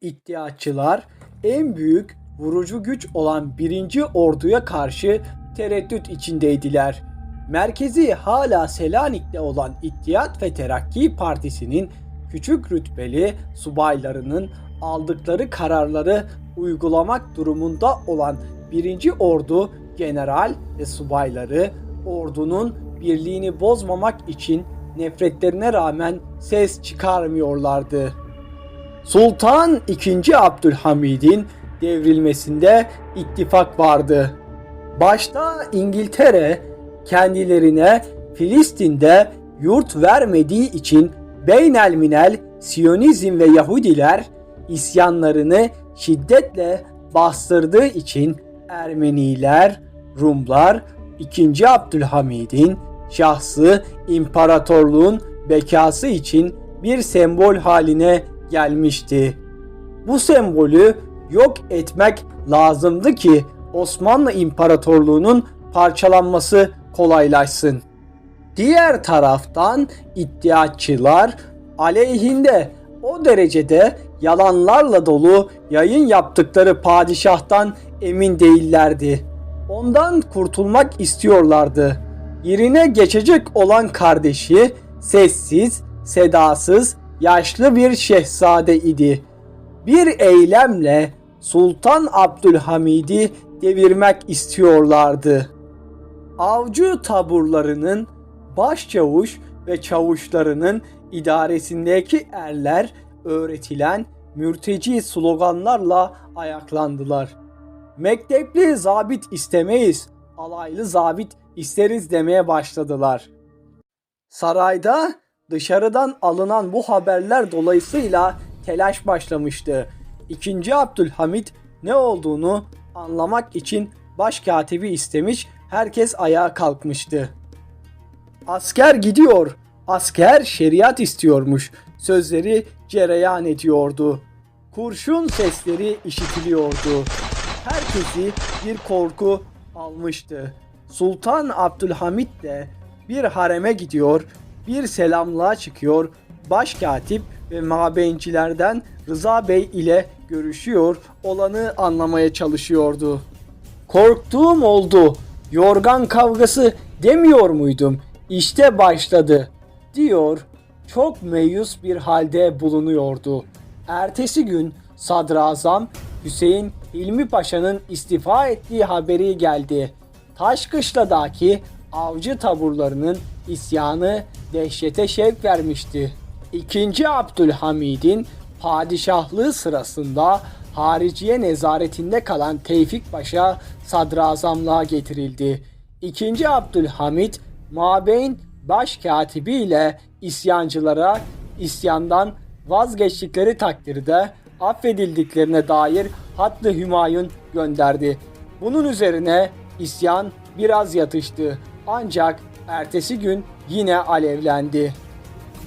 İttihatçılar en büyük vurucu güç olan 1. Ordu'ya karşı tereddüt içindeydiler. Merkezi hala Selanik'te olan İttihat ve Terakki Partisi'nin küçük rütbeli subaylarının aldıkları kararları uygulamak durumunda olan 1. Ordu general ve subayları ordunun birliğini bozmamak için nefretlerine rağmen ses çıkarmıyorlardı. Sultan II. Abdülhamid'in devrilmesinde ittifak vardı. Başta İngiltere kendilerine Filistin'de yurt vermediği için beynelminel Siyonizm ve Yahudiler isyanlarını şiddetle bastırdığı için Ermeniler, Rumlar 2. Abdülhamid'in şahsı imparatorluğun bekası için bir sembol haline gelmişti. Bu sembolü yok etmek lazımdı ki Osmanlı İmparatorluğu'nun parçalanması kolaylaşsın. Diğer taraftan iddiatçılar aleyhinde o derecede yalanlarla dolu yayın yaptıkları padişahtan emin değillerdi. Ondan kurtulmak istiyorlardı. Yerine geçecek olan kardeşi sessiz, sedasız, yaşlı bir şehzade idi. Bir eylemle Sultan Abdülhamid'i devirmek istiyorlardı. Avcı taburlarının başçavuş ve çavuşlarının idaresindeki erler öğretilen mürteci sloganlarla ayaklandılar. Mektepli zabit istemeyiz, alaylı zabit isteriz demeye başladılar. Sarayda dışarıdan alınan bu haberler dolayısıyla telaş başlamıştı. İkinci Abdülhamit ne olduğunu anlamak için başkatibi istemiş, herkes ayağa kalkmıştı. Asker gidiyor, asker şeriat istiyormuş. Sözleri cereyan ediyordu. Kurşun sesleri işitiliyordu. Herkesi bir korku almıştı. Sultan Abdülhamit de bir hareme gidiyor, bir selamlığa çıkıyor. Başkatip ve mabeyincilerden Rıza Bey ile görüşüyor, olanı anlamaya çalışıyordu. Korktuğum oldu. Yorgan kavgası demiyor muydum? İşte başladı diyor. Çok meyus bir halde bulunuyordu. Ertesi gün Sadrazam Hüseyin Hilmi Paşa'nın istifa ettiği haberi geldi. Taşkışla'daki avcı taburlarının isyanı dehşete şevk vermişti. İkinci Abdülhamid'in padişahlığı sırasında hariciye nezaretinde kalan Tevfik Paşa sadrazamlığa getirildi. İkinci Abdülhamid Mabeyn başkatibi ile isyancılara isyandan vazgeçtikleri takdirde affedildiklerine dair hatlı hümayun gönderdi. Bunun üzerine isyan biraz yatıştı ancak ertesi gün yine alevlendi.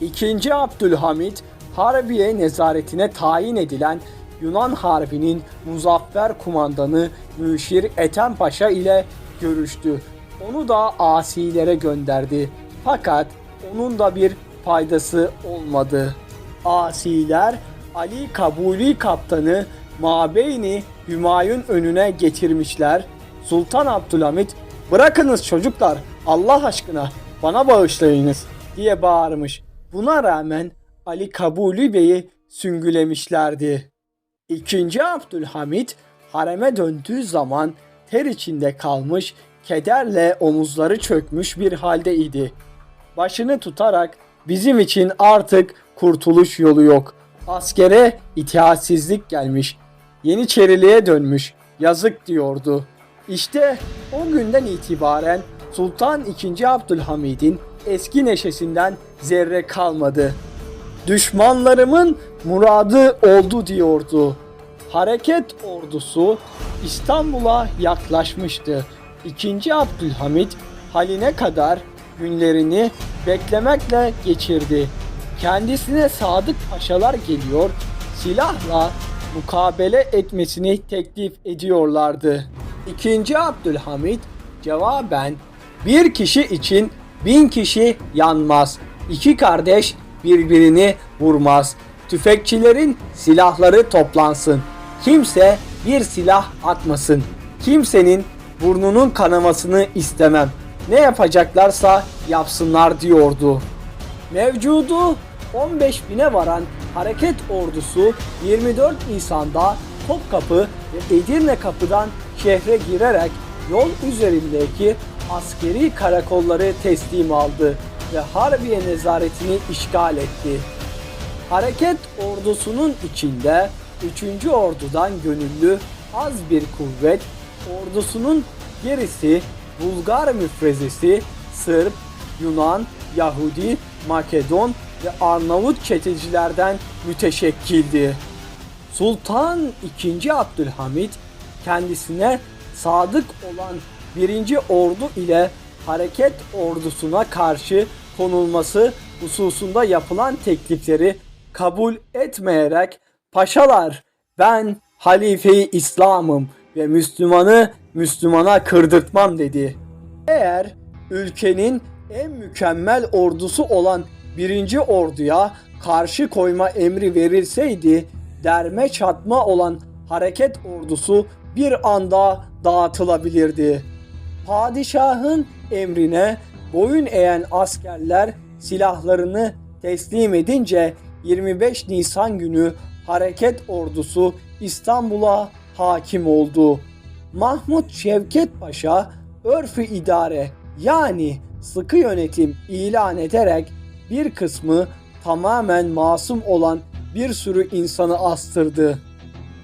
İkinci Abdülhamit Harbiye nezaretine tayin edilen Yunan Harbi'nin muzaffer kumandanı Müşir Ethem Paşa ile görüştü. Onu da asilere gönderdi. Fakat onun da bir faydası olmadı. Asiler Ali Kabuli kaptanı Mabeyni Hümayun önüne getirmişler. Sultan Abdülhamit bırakınız çocuklar Allah aşkına bana bağışlayınız diye bağırmış. Buna rağmen Ali Kabuli Bey'i süngülemişlerdi. İkinci Abdülhamit hareme döndüğü zaman ter içinde kalmış, kederle omuzları çökmüş bir halde idi. Başını tutarak bizim için artık kurtuluş yolu yok. Askere itaatsizlik gelmiş. Yeniçeriliğe dönmüş. Yazık diyordu. İşte o günden itibaren Sultan II. Abdülhamid'in eski neşesinden zerre kalmadı. Düşmanlarımın muradı oldu diyordu. Hareket ordusu İstanbul'a yaklaşmıştı. İkinci Abdülhamit haline kadar günlerini beklemekle geçirdi. Kendisine sadık paşalar geliyor, silahla mukabele etmesini teklif ediyorlardı. İkinci Abdülhamit cevaben bir kişi için bin kişi yanmaz. İki kardeş birbirini vurmaz. Tüfekçilerin silahları toplansın. Kimse bir silah atmasın. Kimsenin burnunun kanamasını istemem. Ne yapacaklarsa yapsınlar diyordu. Mevcudu 15 bine varan hareket ordusu 24 Nisan'da Topkapı ve Edirne Kapı'dan şehre girerek yol üzerindeki askeri karakolları teslim aldı ve Harbiye nezaretini işgal etti. Hareket ordusunun içinde 3. ordudan gönüllü az bir kuvvet, ordusunun gerisi Bulgar müfrezesi, Sırp, Yunan, Yahudi, Makedon ve Arnavut çetecilerden müteşekkildi. Sultan II. Abdülhamit kendisine sadık olan 1. ordu ile hareket ordusuna karşı konulması hususunda yapılan teklifleri kabul etmeyerek paşalar ben halife-i İslam'ım ve Müslümanı Müslümana kırdırtmam dedi. Eğer ülkenin en mükemmel ordusu olan birinci orduya karşı koyma emri verilseydi derme çatma olan hareket ordusu bir anda dağıtılabilirdi. Padişahın emrine boyun eğen askerler silahlarını teslim edince 25 Nisan günü hareket ordusu İstanbul'a hakim oldu. Mahmut Şevket Paşa örfü idare yani sıkı yönetim ilan ederek bir kısmı tamamen masum olan bir sürü insanı astırdı.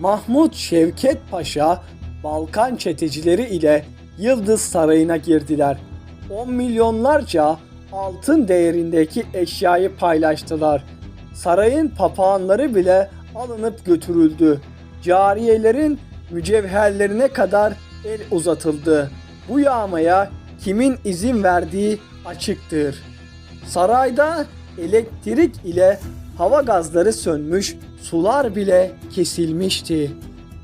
Mahmut Şevket Paşa Balkan çetecileri ile Yıldız Sarayı'na girdiler. 10 milyonlarca altın değerindeki eşyayı paylaştılar. Sarayın papağanları bile alınıp götürüldü. Cariyelerin mücevherlerine kadar el uzatıldı. Bu yağmaya kimin izin verdiği açıktır. Sarayda elektrik ile hava gazları sönmüş, sular bile kesilmişti.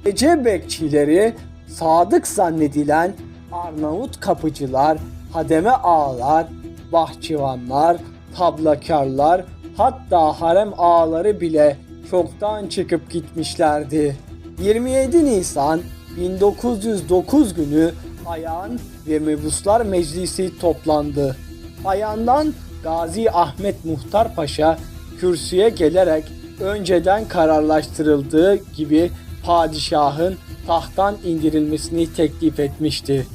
Gece bekçileri sadık zannedilen Arnavut kapıcılar, hademe ağalar, bahçıvanlar, tablakarlar, hatta harem ağaları bile çoktan çıkıp gitmişlerdi. 27 Nisan 1909 günü Ayan ve Mebuslar Meclisi toplandı. Ayan'dan Gazi Ahmet Muhtar Paşa kürsüye gelerek önceden kararlaştırıldığı gibi padişahın tahttan indirilmesini teklif etmişti.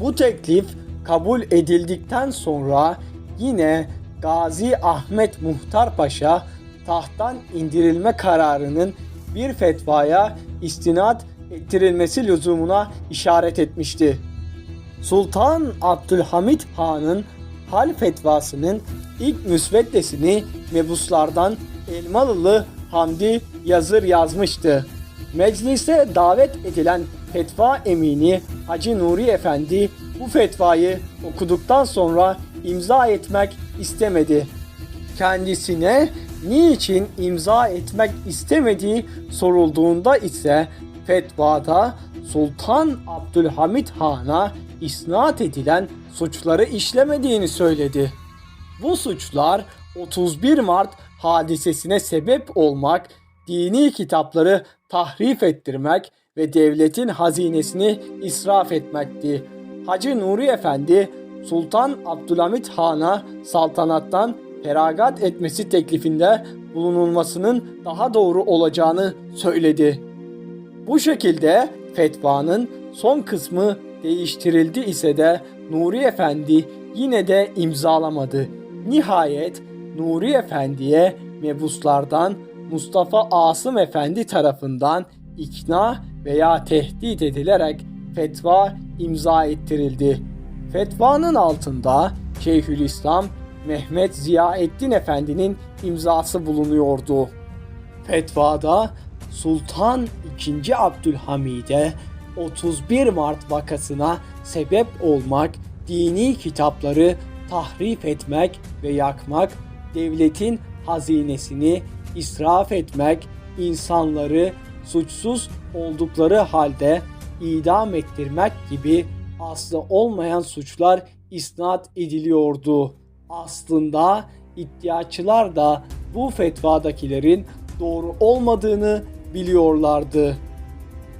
Bu teklif kabul edildikten sonra yine Gazi Ahmet Muhtar Paşa tahttan indirilme kararının bir fetvaya istinad ettirilmesi lüzumuna işaret etmişti. Sultan Abdülhamit Han'ın hal fetvasının ilk müsveddesini mebuslardan Elmalılı Hamdi Yazır yazmıştı. Meclise davet edilen fetva emini Hacı Nuri Efendi bu fetvayı okuduktan sonra imza etmek istemedi. Kendisine niçin imza etmek istemediği sorulduğunda ise fetvada Sultan Abdülhamit Han'a isnat edilen suçları işlemediğini söyledi. Bu suçlar 31 Mart hadisesine sebep olmak, dini kitapları tahrif ettirmek ve devletin hazinesini israf etmekti. Hacı Nuri Efendi Sultan Abdülhamit Han'a saltanattan feragat etmesi teklifinde bulunulmasının daha doğru olacağını söyledi. Bu şekilde fetvanın son kısmı değiştirildi ise de Nuri Efendi yine de imzalamadı. Nihayet Nuri Efendi'ye mebuslardan Mustafa Asım Efendi tarafından ikna veya tehdit edilerek fetva imza ettirildi. Fetvanın altında Şeyhülislam Mehmet Ziyaettin Efendi'nin imzası bulunuyordu. Fetvada Sultan II. Abdülhamid'e 31 Mart vakasına sebep olmak, dini kitapları tahrif etmek ve yakmak, devletin hazinesini israf etmek, insanları suçsuz oldukları halde idam ettirmek gibi aslı olmayan suçlar isnat ediliyordu. Aslında iddiaçılar da bu fetvadakilerin doğru olmadığını biliyorlardı.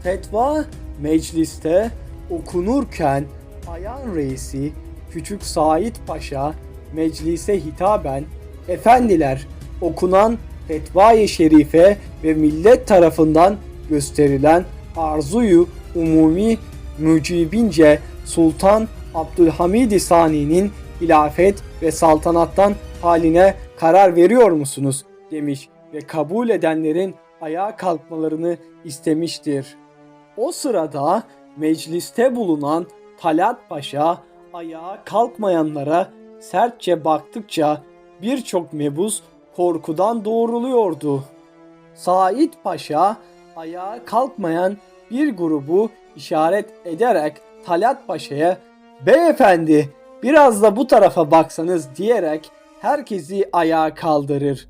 Fetva mecliste okunurken Ayan Reisi Küçük Said Paşa meclise hitaben Efendiler okunan fetvayı şerife ve millet tarafından gösterilen arzuyu umumi mücibince Sultan Abdülhamid Sani'nin hilafet ve saltanattan haline karar veriyor musunuz demiş ve kabul edenlerin ayağa kalkmalarını istemiştir. O sırada mecliste bulunan Talat Paşa ayağa kalkmayanlara sertçe baktıkça birçok mebus korkudan doğruluyordu. Said Paşa ayağa kalkmayan bir grubu işaret ederek Talat Paşa'ya "Beyefendi, biraz da bu tarafa baksanız." diyerek herkesi ayağa kaldırır.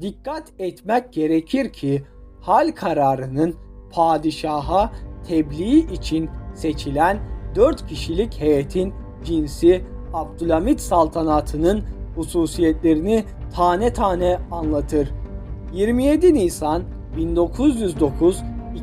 Dikkat etmek gerekir ki hal kararının padişaha tebliğ için seçilen 4 kişilik heyetin cinsi Abdülhamit saltanatının hususiyetlerini tane tane anlatır. 27 Nisan 1909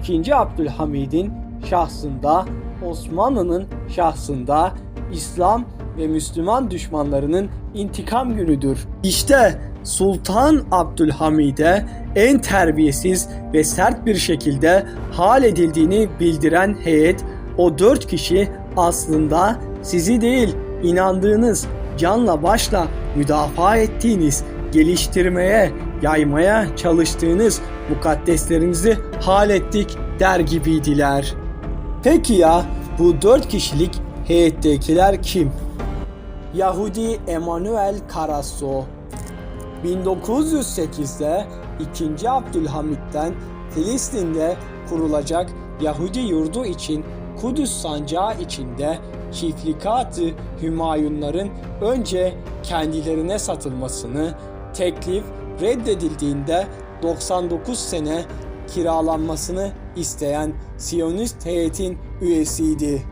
2. Abdülhamid'in şahsında, Osmanlı'nın şahsında İslam ve Müslüman düşmanlarının intikam günüdür. İşte Sultan Abdülhamid'e en terbiyesiz ve sert bir şekilde hal edildiğini bildiren heyet o dört kişi aslında sizi değil inandığınız, canla başla müdafaa ettiğiniz, geliştirmeye, yaymaya çalıştığınız mukaddeslerinizi hal ettik der gibiydiler. Peki ya bu dört kişilik heyettekiler kim? Yahudi Emanuel Carasso 1908'de 2. Abdülhamit'ten Filistin'de kurulacak Yahudi yurdu için Kudüs sancağı içinde çiftlikat-ı Hümayunların önce kendilerine satılmasını, teklif reddedildiğinde 99 sene kiralanmasını isteyen Siyonist heyetin üyesiydi.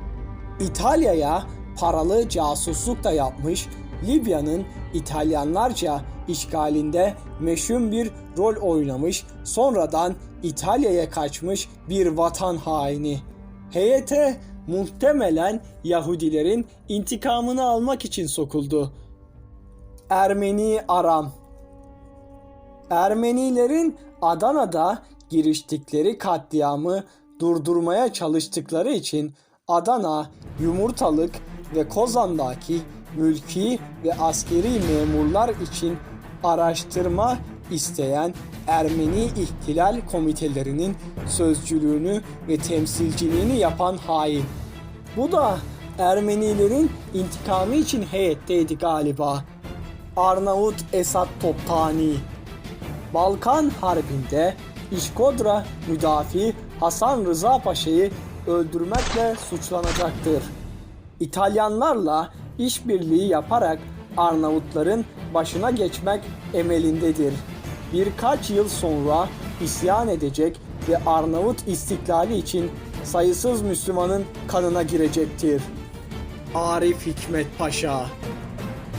İtalya'ya paralı casusluk da yapmış, Libya'nın İtalyanlarca işgalinde meşhur bir rol oynamış, sonradan İtalya'ya kaçmış bir vatan haini. Heyete muhtemelen Yahudilerin intikamını almak için sokuldu. Ermeni Aram Ermenilerin Adana'da giriştikleri katliamı durdurmaya çalıştıkları için Adana, Yumurtalık ve Kozan'daki mülki ve askeri memurlar için araştırma isteyen Ermeni İhtilal Komitelerinin sözcülüğünü ve temsilciliğini yapan hain. Bu da Ermenilerin intikamı için heyetteydi galiba. Arnavut Esat Toptani Balkan Harbi'nde İşkodra müdafi Hasan Rıza Paşa'yı öldürmekle suçlanacaktır. İtalyanlarla işbirliği yaparak Arnavutların başına geçmek emelindedir. Birkaç yıl sonra isyan edecek ve Arnavut istiklali için sayısız Müslümanın kanına girecektir. Arif Hikmet Paşa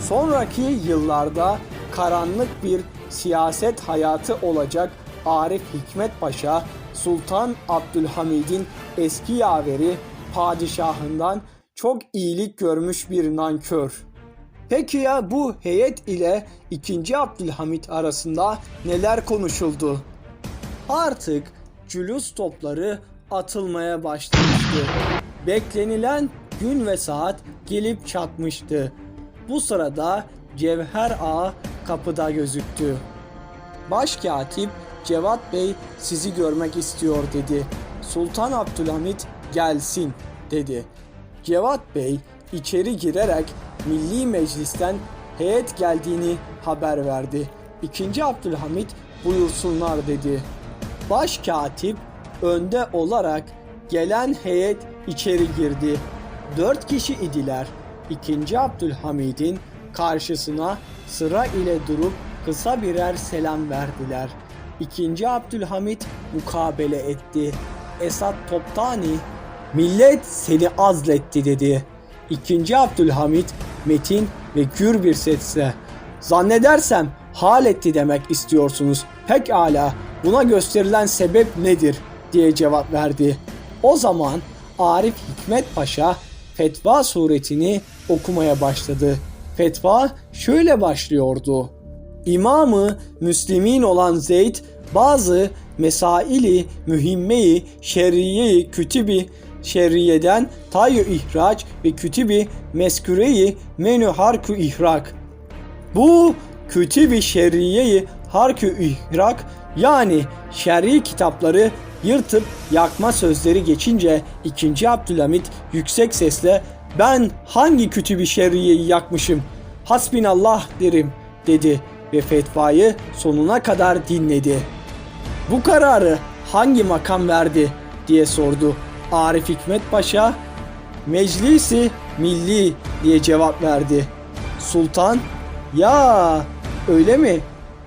Sonraki yıllarda karanlık bir siyaset hayatı olacak Arif Hikmet Paşa, Sultan Abdülhamid'in eski yaveri padişahından çok iyilik görmüş bir nankör. Peki ya bu heyet ile 2. Abdülhamit arasında neler konuşuldu? Artık cülus topları atılmaya başlamıştı. Beklenilen gün ve saat gelip çatmıştı. Bu sırada Cevher Ağa kapıda gözüktü. Başkatip Cevat Bey sizi görmek istiyor dedi. Sultan Abdülhamit gelsin dedi. Cevat Bey içeri girerek Milli Meclis'ten heyet geldiğini haber verdi. İkinci Abdülhamit buyursunlar dedi. Başkatip önde olarak gelen heyet içeri girdi. Dört kişi idiler. İkinci Abdülhamid'in karşısına sıra ile durup kısa birer selam verdiler. İkinci Abdülhamit mukabele etti. Esat Toptani millet seni azletti dedi. İkinci Abdülhamit metin ve gür bir sesle Zannedersem hal etti demek istiyorsunuz. Pekala buna gösterilen sebep nedir diye cevap verdi. O zaman Arif Hikmet Paşa fetva suretini okumaya başladı. Fetva şöyle başlıyordu. İmamı Müslimin olan Zeyd bazı mesaili mühimmeyi şerriyeyi kütübi şerriyeden tayyu ihraç ve kütübi mesküreyi menü harku ihrak. Bu kütüb-i şerriyeyi harkü ihrak yani şer'i kitapları yırtıp yakma sözleri geçince 2. Abdülhamit yüksek sesle ben hangi kütüb-i şerriyeyi yakmışım hasbinallah derim dedi ve fetvayı sonuna kadar dinledi. Bu kararı hangi makam verdi diye sordu. Arif Hikmet Paşa Meclisi Milli diye cevap verdi. Sultan ya öyle mi?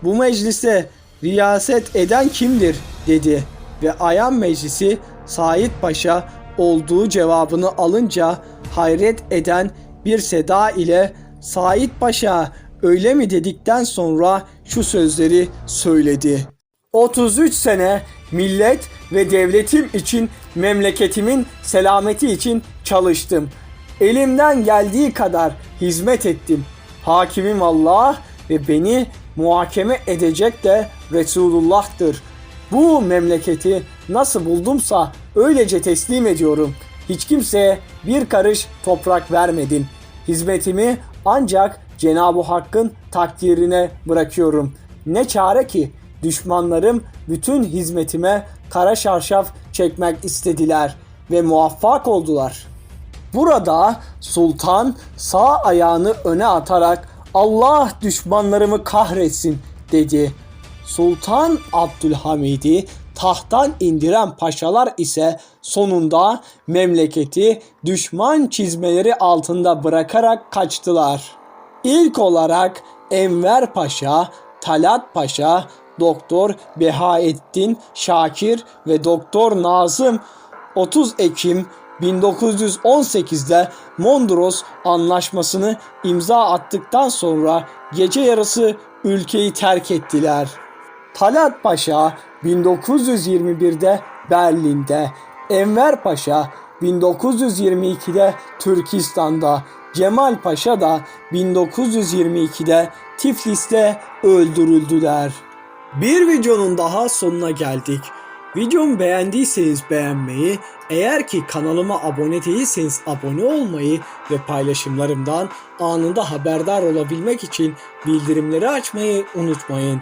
Bu meclise riyaset eden kimdir dedi ve Ayan Meclisi Said Paşa olduğu cevabını alınca hayret eden bir seda ile Said Paşa öyle mi dedikten sonra şu sözleri söyledi. 33 sene millet ve devletim için memleketimin selameti için çalıştım. Elimden geldiği kadar hizmet ettim. Hakimim Allah ve beni muhakeme edecek de Resulullah'tır. Bu memleketi nasıl buldumsa öylece teslim ediyorum. Hiç kimseye bir karış toprak vermedim. Hizmetimi ancak Cenab-ı Hakk'ın takdirine bırakıyorum. Ne çare ki düşmanlarım bütün hizmetime kara şarşaf çekmek istediler ve muvaffak oldular. Burada sultan sağ ayağını öne atarak Allah düşmanlarımı kahretsin dedi. Sultan Abdülhamid'i tahttan indiren paşalar ise sonunda memleketi düşman çizmeleri altında bırakarak kaçtılar. İlk olarak Enver Paşa, Talat Paşa, Doktor Behaettin Şakir ve Doktor Nazım 30 Ekim 1918'de Mondros Anlaşması'nı imza attıktan sonra gece yarısı ülkeyi terk ettiler. Talat Paşa 1921'de Berlin'de, Enver Paşa 1922'de Türkistan'da, Cemal Paşa da 1922'de Tiflis'te öldürüldüler. Bir videonun daha sonuna geldik. Videomu beğendiyseniz beğenmeyi, eğer ki kanalıma abone değilseniz abone olmayı ve paylaşımlarımdan anında haberdar olabilmek için bildirimleri açmayı unutmayın.